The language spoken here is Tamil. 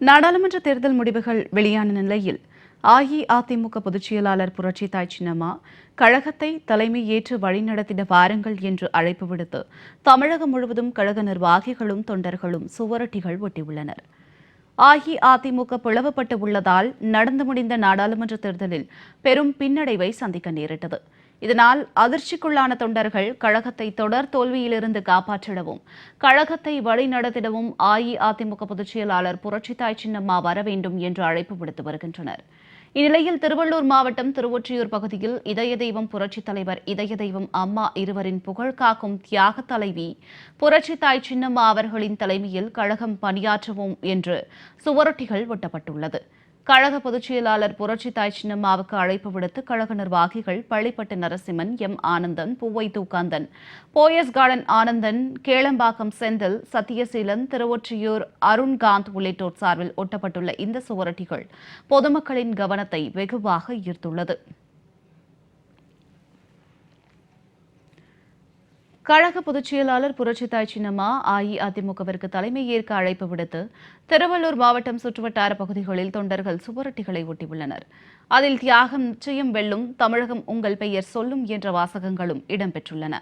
நாடாளுமன்ற தேர்தல் முடிவுகள் வெளியான நிலையில் அஇஅதிமுக பொதுச் செயலாளர் புரட்சி தாய் சின்னம்மா கழகத்தை தலைமை ஏற்று வழிநடத்திட வாருங்கள் என்று அழைப்பு விடுத்து தமிழகம் முழுவதும் கழக நிர்வாகிகளும் தொண்டர்களும் சுவரொட்டிகள் ஒட்டியுள்ளனர். அஇஅதிமுக பிளவுபட்டு உள்ளதால் நடந்து முடிந்த நாடாளுமன்ற தேர்தலில் பெரும் பின்னடைவை சந்திக்க நேரிட்டது. இதனால் அதிர்ச்சிக்குள்ளான தொண்டர்கள் கழகத்தை தொடர் தோல்வியிலிருந்து காப்பாற்றிடவும் கழகத்தை வழிநடத்திடவும் அஇஅதிமுக பொதுச் செயலாளர் புரட்சித்தாய் சின்னம்மா வர வேண்டும் என்று அழைப்பு விடுத்து வருகின்றனர். இந்நிலையில் திருவள்ளூர் மாவட்டம் திருவொற்றியூர் பகுதியில் இதய தெய்வம் புரட்சித் தலைவர் இதய தெய்வம் அம்மா இருவரின் புகழ் காக்கும் தியாக தலைவி புரட்சித்தாய் சின்னம்மா அவர்களின் தலைமையில் கழகம் பணியாற்றுவோம் என்று சுவரொட்டிகள் ஒட்டப்பட்டுள்ளது. கழக பொதுச் செயலாளர் புரட்சித்தாய் சின்னம்மாவுக்கு அழைப்பு விடுத்து கழக நிர்வாகிகள் பள்ளிப்பட்டு நரசிம்மன் எம். ஆனந்தன் பூவை தூக்காந்தன். போயஸ் கார்டன் ஆனந்தன் கேளம்பாக்கம் செந்தில் சத்தியசீலன் திருவொற்றியூர் அருண்காந்த் உள்ளிட்டோர் சார்பில் ஒட்டப்பட்டுள்ள இந்த சுவரொட்டிகள் பொதுமக்களின் கவனத்தை வெகுவாக ஈர்த்துள்ளது. கழக பொதுச் செயலாளர் புரட்சித்தாய் சின்னம்மா அஇஅதிமுகவிற்கு தலைமை ஏற்க அழைப்பு விடுத்து திருவள்ளூர் மாவட்டம் சுற்றுவட்டார பகுதிகளில் தொண்டர்கள் சுவரொட்டிகளை ஒட்டியுள்ளனர் அதில் தியாகம் நிச்சயம் வெல்லும் தமிழகம் உங்கள் பெயர் சொல்லும் என்ற வாசகங்களும் இடம்பெற்றுள்ளன